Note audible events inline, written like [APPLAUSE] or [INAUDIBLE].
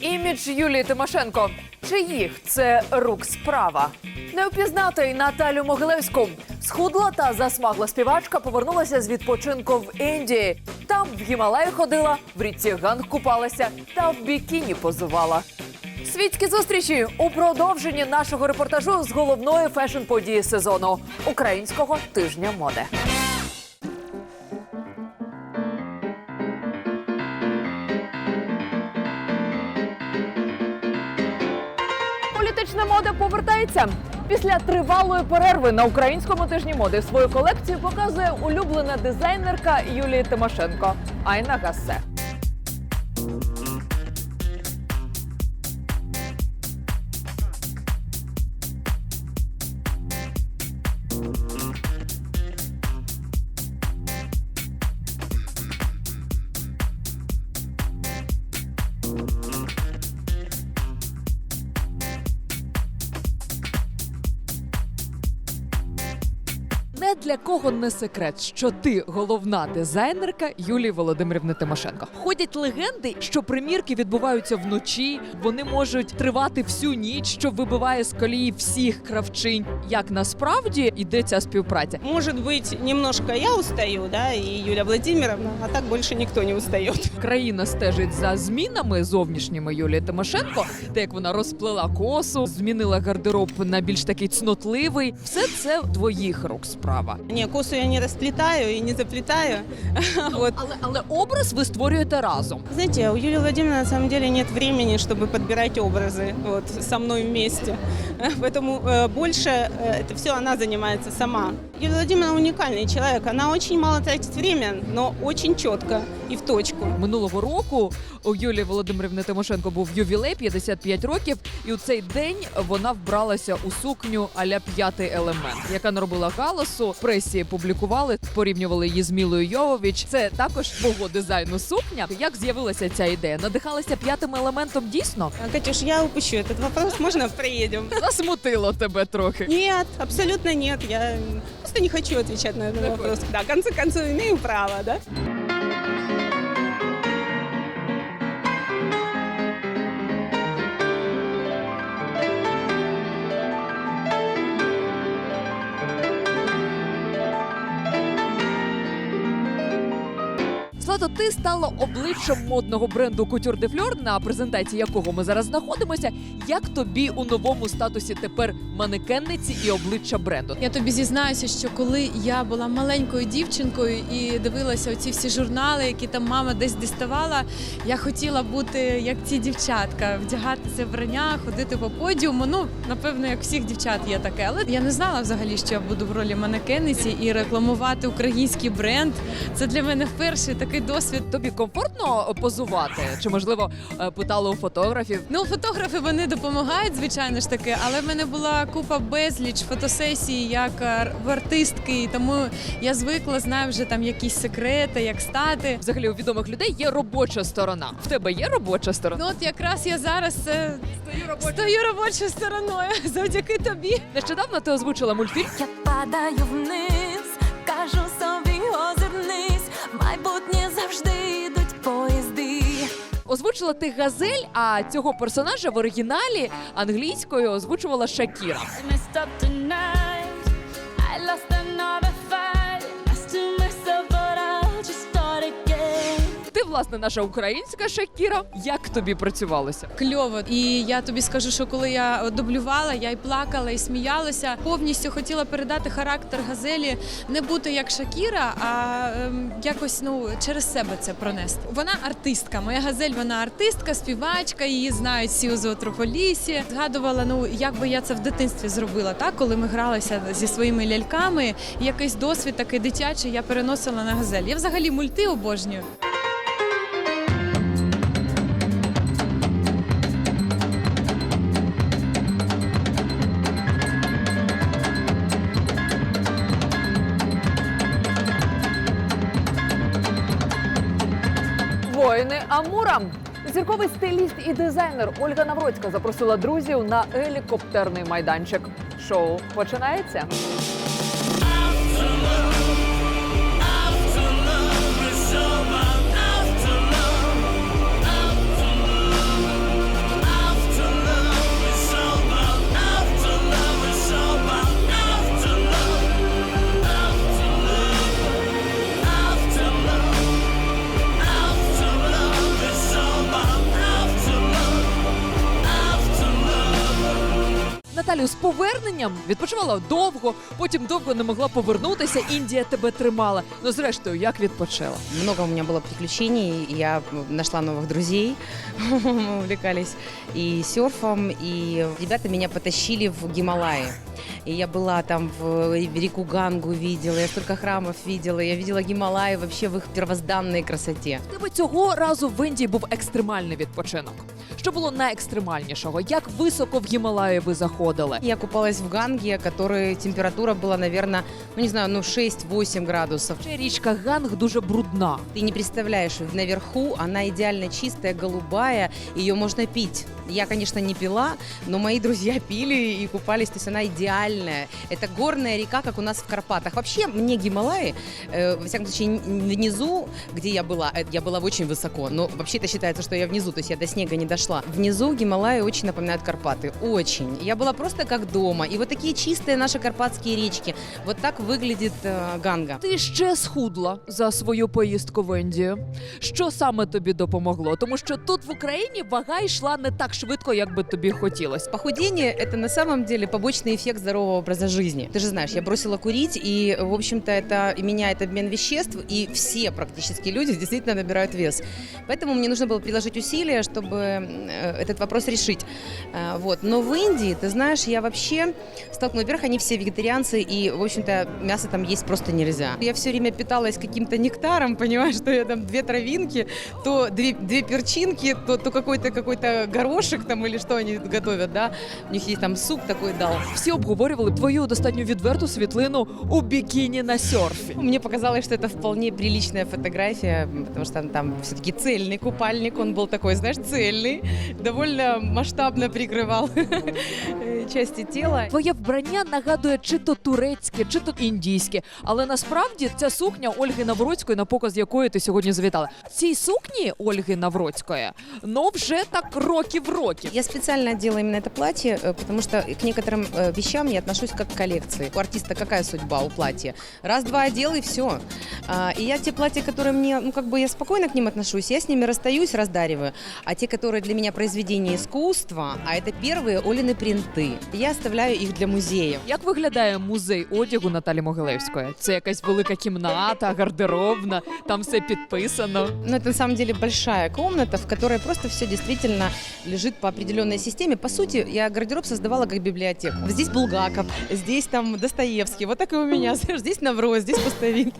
Імідж Юлії Тимошенко. Чиїх це рук справа? Не впізнати Наталю Могилевську. Схудла та засмагла співачка повернулася з відпочинку в Індії. Там в Гімалаї ходила, в річці Ганг купалася та в бікіні позувала. Світські зустрічі у продовженні нашого репортажу з головної фешн-події сезону українського тижня моди. Політична мода повертається. Після тривалої перерви на українському тижні моди свою колекцію показує улюблена дизайнерка Юлії Тимошенко Айна Гасе. Для кого не секрет, що ти головна дизайнерка Юлії Володимирівни Тимошенко. Ходять легенди, що примірки відбуваються вночі. Вони можуть тривати всю ніч, що вибиває з колії всіх кравчинь. Як насправді йде ця співпраця? Может быть, немножко я устаю, да, и Юлия Владимировна, а так больше никто не устает. Країна стежить за змінами зовнішніми Юлії Тимошенко, те, як вона розплела косу, змінила гардероб на більш такий цнотливий. Все це твоїх рук справа Не, косу я не расплетаю и не заплетаю. [LAUGHS] Вот. Але але образ ви створюєте разом. Знаете, у Юлии Владимировны на самом деле нет времени, чтобы подбирать образы вот, со мной вместе. [LAUGHS] Поэтому э, больше э, это все она занимается сама. Юлия Владимировна уникальный человек. Она очень мало тратит время, но очень четко и в точку. Минулого року у Юлії Володимирівни Тимошенко був ювілей 55 років, і у цей день вона вбралася у сукню аля п'ятий елемент, яка наробила галасу. В Пресі публікували, порівнювали її з Мілою Йовович. Це також твого дизайну сукня. Як з'явилася ця ідея? Надихалася п'ятим елементом дійсно? Катюш, я упущу этот вопрос. Можно приедем? Засмутило тебе трохи. Нет, абсолютно нет. Я просто не хочу отвечать на этот вопрос. Да, в конце концов, имею право, да? Ти стала обличчям модного бренду Couture de Fleur, на презентації якого ми зараз знаходимося. Як тобі у новому статусі тепер манекенниці і обличчя бренду? Я тобі зізнаюся, що коли я була маленькою дівчинкою і дивилася оці всі журнали, які там мама десь діставала, я хотіла бути як ці дівчатка, вдягатися вбрання, ходити по подіуму. Ну, напевно, як всіх дівчат є таке. Але я не знала взагалі, що я буду в ролі манекениці і рекламувати український бренд. Це для мене вперше такий досвід. Тобі комфортно позувати? Чи можливо е, питали у фотографів? Ну, фотографи вони допомагають, звичайно ж таки, але в мене була купа безліч фотосесій як ар- в артистки, і тому я звикла, знаю вже там якісь секрети, як стати. Взагалі у відомих людей є робоча сторона. В тебе є робоча сторона? Ну от якраз я зараз е, стою робочою стороною [LAUGHS] завдяки тобі. Нещодавно ти озвучила мультфільм. Я падаю вниз, кажу завжди йдуть поїзди. Озвучила ти газель, а цього персонажа в оригіналі англійською озвучувала Шакіра. Власне, наша українська Шакіра. Як тобі працювалося? Кльово. І я тобі скажу, що коли я дублювала, я й плакала, і сміялася. Повністю хотіла передати характер газелі, не бути як Шакіра, а ем, якось ну через себе це пронести. Вона артистка. Моя газель, вона артистка, співачка. Її знають всі у зоотрополісі. Згадувала, ну як би я це в дитинстві зробила, так коли ми гралися зі своїми ляльками. Якийсь досвід такий дитячий я переносила на газель. Я взагалі мульти обожнюю. Воїни Амурам. Зірковий стиліст і дизайнер Ольга Навроцька запросила друзів на гелікоптерний майданчик. Шоу починається. поверненням відпочивала довго, потім довго не могла повернутися. Індія тебе тримала. Ну зрештою, як відпочила? Много у меня было приключений, и я нашла новых друзей, [LAUGHS] мы увлекались и серфом, и ребята меня потащили в Гималаи. И я была там в реку Гангу видела, я столько храмов видела, я видела Гималаи вообще в их первозданной красоте. У тебе цього разу в Індії був екстремальний відпочинок. Що було найекстремальнішого? Як високо в Гімалаї ви заходили? Я купалась в Ганге, которой температура была, наверное, ну не знаю, ну 6-8 градусов. Ще річка Ганг дуже брудна. Ты не представляешь, наверху она идеально чистая, голубая, ее можно пить. Я, конечно, не пила, но мои друзья [LAUGHS] пили и купались, то есть она идеальная. Это горная река, как у нас в Карпатах. Вообще, мне Гималаи, э, во всяком случае, внизу, где я была, э, я была очень высоко, но вообще это считается, что я внизу, то есть я до снега не дошла. Внизу Гималаи очень напоминают Карпаты, очень. Я была просто как дома. И вот такие чистые наши карпатские речки. Вот так выглядит э, Ганга. Ти ще схудла за свою поїздку в Індію. Що саме тобі допомогло? Тому що тут в Україні вага йшла не так швидко, як би тобі хотілося. Похудение – это на самом деле побочный эффект здорового образа жизни. Ты же знаешь, я бросила курить, и, в общем-то, это меняет обмен веществ, и все практически люди действительно набирают вес. Поэтому мне нужно было приложить усилия, чтобы э, этот вопрос решить. Э, Вот. Но в Индии, ты знаешь, я вообще столкнулась. Во-первых, они все вегетарианцы, и, в общем-то, мясо там есть просто нельзя. Я все время питалась каким-то нектаром, понимаешь, что я там две травинки, то две, две перчинки, то, то какой-то какой-то горошек там или что они готовят, да. У них есть там суп такой дал. Всі обговорювали твою достатньо відверту світлину у бікіні на серфі. Мне показалось, что это вполне приличная фотография, потому что там все-таки цельный купальник, он был такой, знаешь, цельный, довольно масштабно прикрывал э, части тела. Твоє вбрання нагадує чи то турецьке, чи то індійське. Але насправді ця сукня Ольги Навроцької, на показ якої ти сьогодні завітала. Цій сукні Ольги Навроцької, ну вже так років років. Я специально одела именно это платье, э, потому что к некоторым э, вещам я отношусь как к коллекции. У артиста какая судьба у платья? Раз-два одел и все. И я те платья, которые мне, ну как бы я спокойно к ним отношусь, я с ними расстаюсь, раздариваю. А те, которые для меня произведения искусства, а это первые Олины я оставляю их для музеев. Як виглядає музей одягу Наталі Могилевської? Це якась велика кімната, гардеробна, там все підписано. Но это на самом деле большая комната, в которой просто все действительно лежит по определенной системе. По сути, я гардероб создавала как библиотеку. Здесь Булгаков, здесь там Достоевский, вот так и у меня. [LAUGHS] Здесь Навроз, здесь Пустовик.